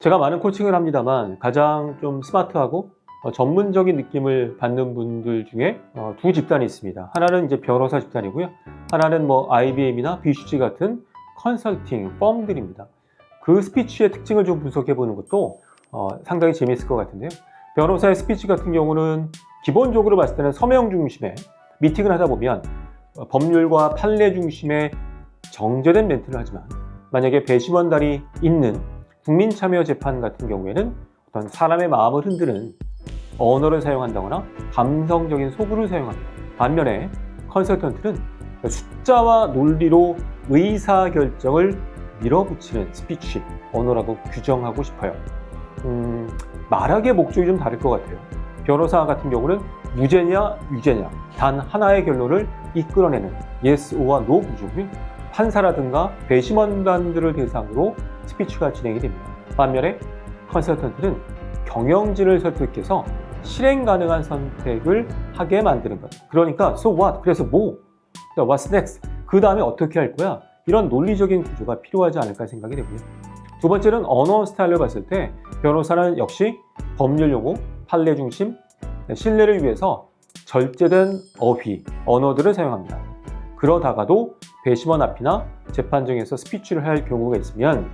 제가 많은 코칭을 합니다만 가장 좀 스마트하고 어, 전문적인 느낌을 받는 분들 중에 어, 두 집단이 있습니다. 하나는 이제 변호사 집단이고요. 하나는 뭐 IBM이나 BCG 같은 컨설팅 펌들입니다. 그 스피치의 특징을 좀 분석해 보는 것도 어, 상당히 재미있을 것 같은데요. 변호사의 스피치 같은 경우는 기본적으로 봤을 때는 서명 중심의 미팅을 하다 보면 어, 법률과 판례 중심의 정제된 멘트를 하지만 만약에 배심원단이 있는 국민참여재판 같은 경우에는 어떤 사람의 마음을 흔드는 언어를 사용한다거나 감성적인 소구를 사용합니다. 반면에 컨설턴트는 숫자와 논리로 의사결정을 밀어붙이는 스피치, 언어라고 규정하고 싶어요. 음, 말하기의 목적이 좀 다를 것 같아요. 변호사 같은 경우는 무죄냐, 유죄냐, 단 하나의 결론을 이끌어내는 yes or no 구조고요. 판사라든가 배심원단들을 대상으로 스피치가 진행이 됩니다. 반면에 컨설턴트는 경영진을 설득해서 실행 가능한 선택을 하게 만드는 것. 그러니까 so what? 그래서 뭐? What's next? 그 다음에 어떻게 할 거야? 이런 논리적인 구조가 필요하지 않을까 생각이 되고요. 두 번째는 언어 스타일을 봤을 때 변호사는 역시 법률 용어, 판례 중심, 신뢰를 위해서 절제된 어휘, 언어들을 사용합니다. 그러다가도 배심원 앞이나 재판정에서 스피치를 할 경우가 있으면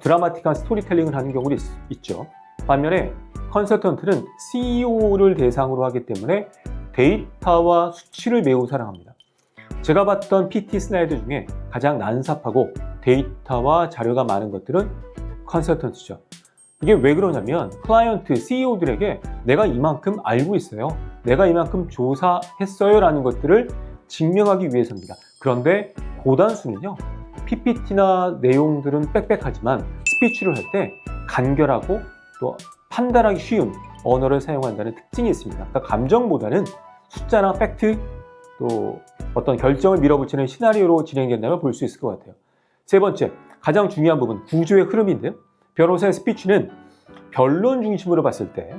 드라마틱한 스토리텔링을 하는 경우도 있, 있죠. 반면에 컨설턴트는 CEO를 대상으로 하기 때문에 데이터와 수치를 매우 사랑합니다. 제가 봤던 PT 슬라이드 중에 가장 난삽하고 데이터와 자료가 많은 것들은 컨설턴트죠. 이게 왜 그러냐면 클라이언트, CEO들에게 내가 이만큼 알고 있어요. 내가 이만큼 조사했어요. 라는 것들을 증명하기 위해서입니다. 그런데 고단수는요. PPT나 내용들은 빽빽하지만 스피치를 할 때 간결하고 또 판단하기 쉬운 언어를 사용한다는 특징이 있습니다. 그러니까 감정보다는 숫자나 팩트 또 어떤 결정을 밀어붙이는 시나리오로 진행된다면 볼 수 있을 것 같아요. 세 번째, 가장 중요한 부분, 구조의 흐름인데요. 변호사의 스피치는 변론 중심으로 봤을 때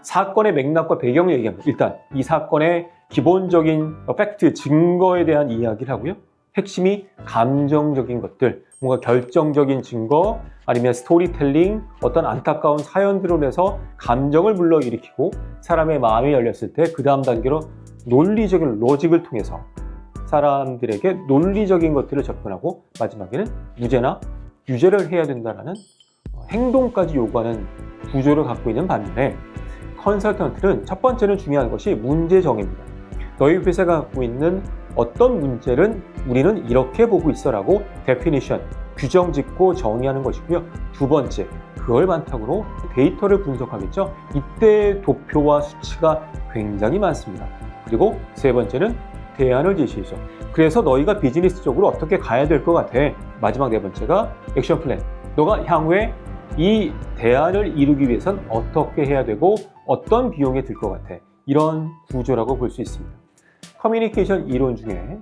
사건의 맥락과 배경을 얘기합니다. 일단 이 사건의 기본적인 팩트, 증거에 대한 이야기를 하고요. 핵심이 감정적인 것들, 뭔가 결정적인 증거, 아니면 스토리텔링, 어떤 안타까운 사연들을 해서 감정을 불러일으키고 사람의 마음이 열렸을 때 그 다음 단계로 논리적인 로직을 통해서 사람들에게 논리적인 것들을 접근하고 마지막에는 무죄나 유죄를 해야 된다는 행동까지 요구하는 구조를 갖고 있는 반면에 컨설턴트는 첫 번째는 중요한 것이 문제 정의입니다. 너희 회사가 갖고 있는 어떤 문제는 우리는 이렇게 보고 있어라고 데피니션, 규정 짓고 정의하는 것이고요. 두 번째, 그걸 바탕으로 데이터를 분석하겠죠. 이때 도표와 수치가 굉장히 많습니다. 그리고 세 번째는 대안을 제시해줘. 그래서 너희가 비즈니스적으로 어떻게 가야 될 것 같아. 마지막 네 번째가 액션 플랜. 너가 향후에 이 대안을 이루기 위해선 어떻게 해야 되고 어떤 비용이 들 것 같아. 이런 구조라고 볼 수 있습니다. 커뮤니케이션 이론 중에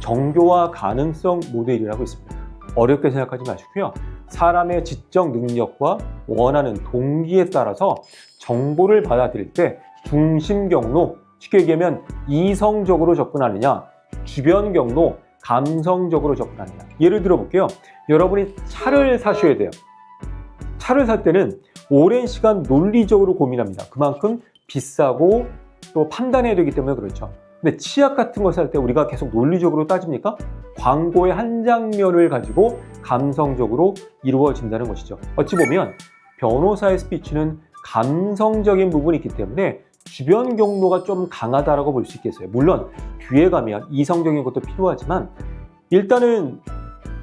정교화 가능성 모델이라고 있습니다. 어렵게 생각하지 마시고요. 사람의 지적 능력과 원하는 동기에 따라서 정보를 받아들일 때 중심 경로, 쉽게 얘기하면 이성적으로 접근하느냐, 주변 경로, 감성적으로 접근하느냐. 예를 들어 볼게요. 여러분이 차를 사셔야 돼요. 차를 살 때는 오랜 시간 논리적으로 고민합니다. 그만큼 비싸고 또 판단해야 되기 때문에 그렇죠. 근데 치약 같은 거살때 우리가 계속 논리적으로 따집니까? 광고의 한 장면을 가지고 감성적으로 이루어진다는 것이죠. 어찌 보면 변호사의 스피치는 감성적인 부분이 있기 때문에 주변 경로가 좀 강하다라고 볼 수 있겠어요. 물론 뒤에 가면 이성적인 것도 필요하지만 일단은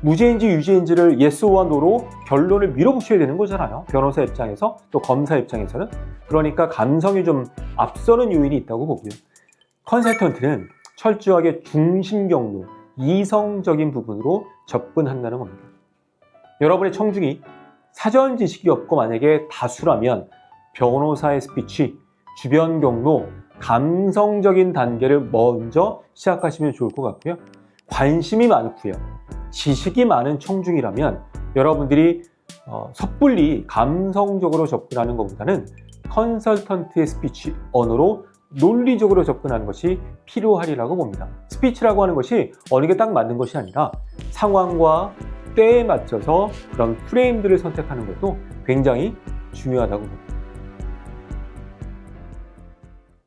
무죄인지 유죄인지를 예스와 노로 결론을 밀어붙여야 되는 거잖아요. 변호사 입장에서 또 검사 입장에서는 그러니까 감성이 좀 앞서는 요인이 있다고 보고요. 컨설턴트는 철저하게 중심 경로, 이성적인 부분으로 접근한다는 겁니다. 여러분의 청중이 사전 지식이 없고 만약에 다수라면 변호사의 스피치, 주변 경로, 감성적인 단계를 먼저 시작하시면 좋을 것 같고요. 관심이 많고요. 지식이 많은 청중이라면 여러분들이 어, 섣불리 감성적으로 접근하는 것보다는 컨설턴트의 스피치 언어로 논리적으로 접근하는 것이 필요하리라고 봅니다. 스피치라고 하는 것이 어느 게 딱 맞는 것이 아니라 상황과 때에 맞춰서 그런 프레임들을 선택하는 것도 굉장히 중요하다고 봅니다.